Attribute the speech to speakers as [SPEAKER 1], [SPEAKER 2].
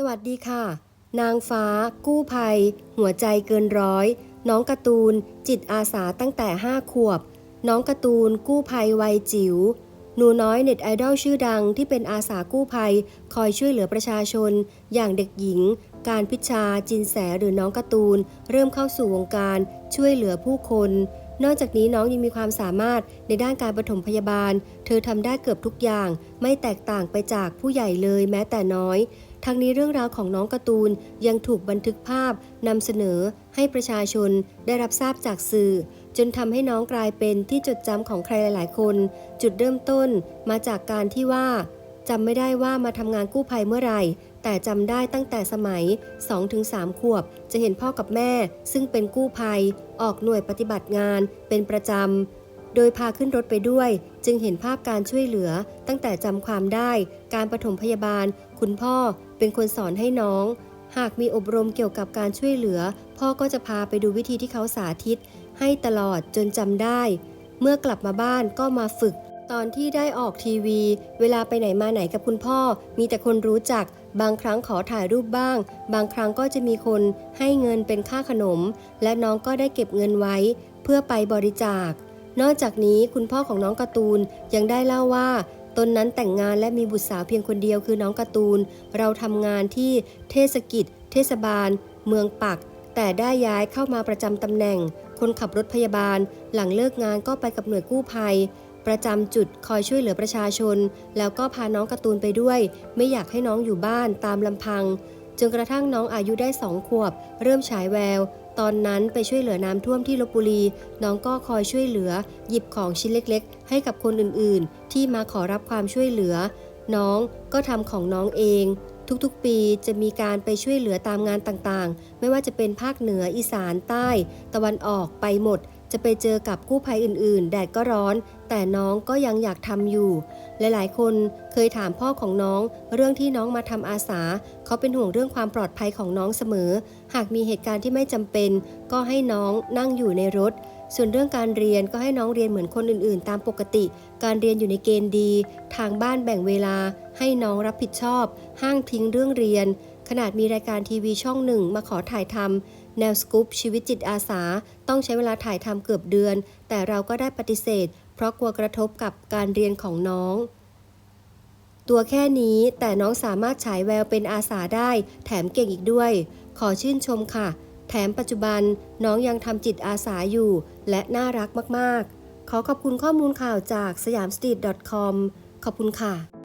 [SPEAKER 1] สวัสดีค่ะ นางฟ้า กู้ภัย หัวใจเกินร้อย น้องการ์ตูน จิตอาสาตั้งแต่ 5 ขวบ น้องการ์ตูน กู้ภัยวัยจิ๋วหนูน้อยเน็ตไอดอลชื่อดังที่เป็นอาสากู้ภัย คอยช่วยเหลือประชาชน อย่างเด็กหญิง การพิชชาจินแสหรือน้องการ์ตูน เริ่มเข้าสู่วงการช่วยเหลือผู้คน นอกจากนี้น้องยังมีความสามารถในด้านการปฐมพยาบาล เธอทำได้เกือบทุกอย่าง ไม่แตกต่างไปจากผู้ใหญ่เลยแม้แต่น้อยทั้งนี้เรื่องราวของน้องการ์ตูนยังถูกบันทึกภาพนำเสนอให้ประชาชนได้รับทราบจากสื่อ จนทำให้น้องกลายเป็นที่จดจำของใครหลายๆ คน จุดเริ่มต้นมาจากการที่ว่าจำไม่ได้ว่ามาทำงานกู้ภัยเมื่อไหร่ แต่จำได้ตั้งแต่สมัย 2-3 ขวบ จะเห็นพ่อกับแม่ ซึ่งเป็นกู้ภัย ออกหน่วยปฏิบัติงาน เป็นประจำ โดยพาขึ้นรถไปด้วย จึงเห็นภาพการช่วยเหลือ ตั้งแต่จำความได้ การปฐมพยาบาล คุณพ่อเป็นคนสอนให้น้อง หากมีอบรมเกี่ยวกับการช่วยเหลือ พ่อก็จะพาไปดูวิธีที่เขาสาธิต ให้ตลอดจนจำได้ เมื่อกลับมาบ้านก็มาฝึก ตอนที่ได้ออกทีวี เวลาไปไหนมาไหนกับคุณพ่อ มีแต่คนรู้จัก บางครั้งขอถ่ายรูปบ้าง บางครั้งก็จะมีคนให้เงินเป็นค่าขนม และน้องก็ได้เก็บเงินไว้ เพื่อไปบริจาค นอกจากนี้คุณพ่อของน้องการ์ตูนยังได้เล่าว่าตนนั้นแต่งงานและมีบุตรสาวเพียงคนเดียวคือน้องการ์ตูน เราทำงานที่เทศกิจ เทศบาล เมืองปัก แต่ได้ย้ายเข้ามาประจำตำแหน่ง คนขับรถพยาบาล หลังเลิกงานก็ไปกับหน่วยกู้ภัย ประจำจุดคอยช่วยเหลือประชาชน แล้วก็พาน้องการ์ตูนไปด้วย ไม่อยากให้น้องอยู่บ้านตามลำพัง จนกระทั่งน้องอายุได้สองขวบ เริ่มฉายแวว ตอนนั้นไปช่วยเหลือน้ำท่วมที่ลบบุรี น้องก็คอยช่วยเหลือ หยิบของชิ้นเล็กๆ ให้กับคนอื่นๆ ที่มาขอรับความช่วยเหลือ น้องก็ทำของน้องเองทุกๆ ปีจะมีการไปช่วยเหลือตามงานต่างๆ ไม่ว่าจะเป็นภาคเหนืออีสานใต้ ตะวันออกไปหมด จะไปเจอกับกู้ภัยอื่นๆ แดดก็ร้อน แต่น้องก็ยังอยากทำอยู่ หลายๆ คนเคยถามพ่อของน้อง เรื่องที่น้องมาทำอาสา เขาเป็นห่วงเรื่องความปลอดภัยของน้องเสมอ หากมีเหตุการณ์ที่ไม่จำเป็น ก็ให้น้องนั่งอยู่ในรถ ส่วนเรื่องการเรียนก็ให้น้องเรียนเหมือนคนอื่นๆ ตามปกติ การเรียนอยู่ในเกณฑ์ดี ทางบ้านแบ่งเวลา ให้น้องรับผิดชอบ ห้างทิ้งเรื่องเรียนขนาดมีรายการทีวีช่องหนึ่งมาขอถ่ายทำ แนวสกู๊ปชีวิตจิตอาสา ต้องใช้เวลาถ่ายทำเกือบเดือน แต่เราก็ได้ปฏิเสธ เพราะกลัวกระทบกับการเรียนของน้องตัวแค่นี้แต่น้องสามารถฉายแววเป็นอาสาได้ แถมเก่งอีกด้วย ขอชื่นชมค่ะ แถมปัจจุบันน้องยังทำจิตอาสาอยู่ และน่ารักมาก ๆ ขอขอบคุณข้อมูลข่าวจากสยามสตรีท .com ขอบคุณค่ะ